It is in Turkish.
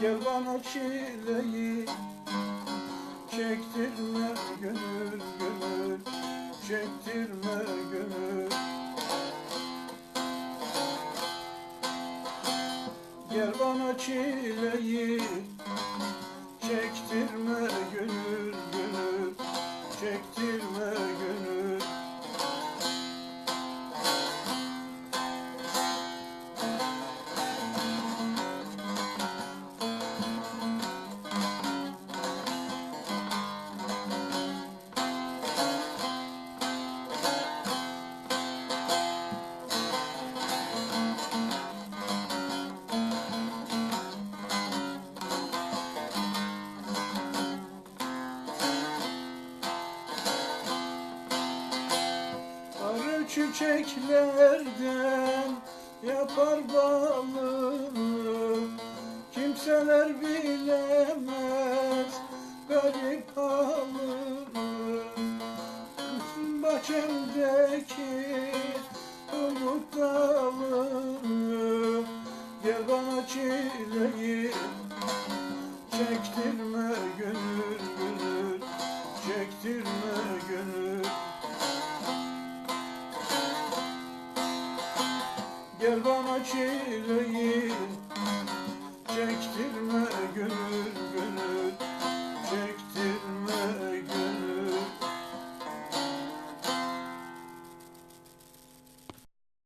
Gel bana çileyi çektirme gönül gönül Çektirme gönül. Gel bana çileyi çektirme gönül gönül çektirme gönül çiçeklerden yapar balını. Kimseler bilemez garip halını. Bahçemdeki umut dalını Gel bana çileyi çektirme gönül gönül Çektirme gönül Gel bana çileyi gönül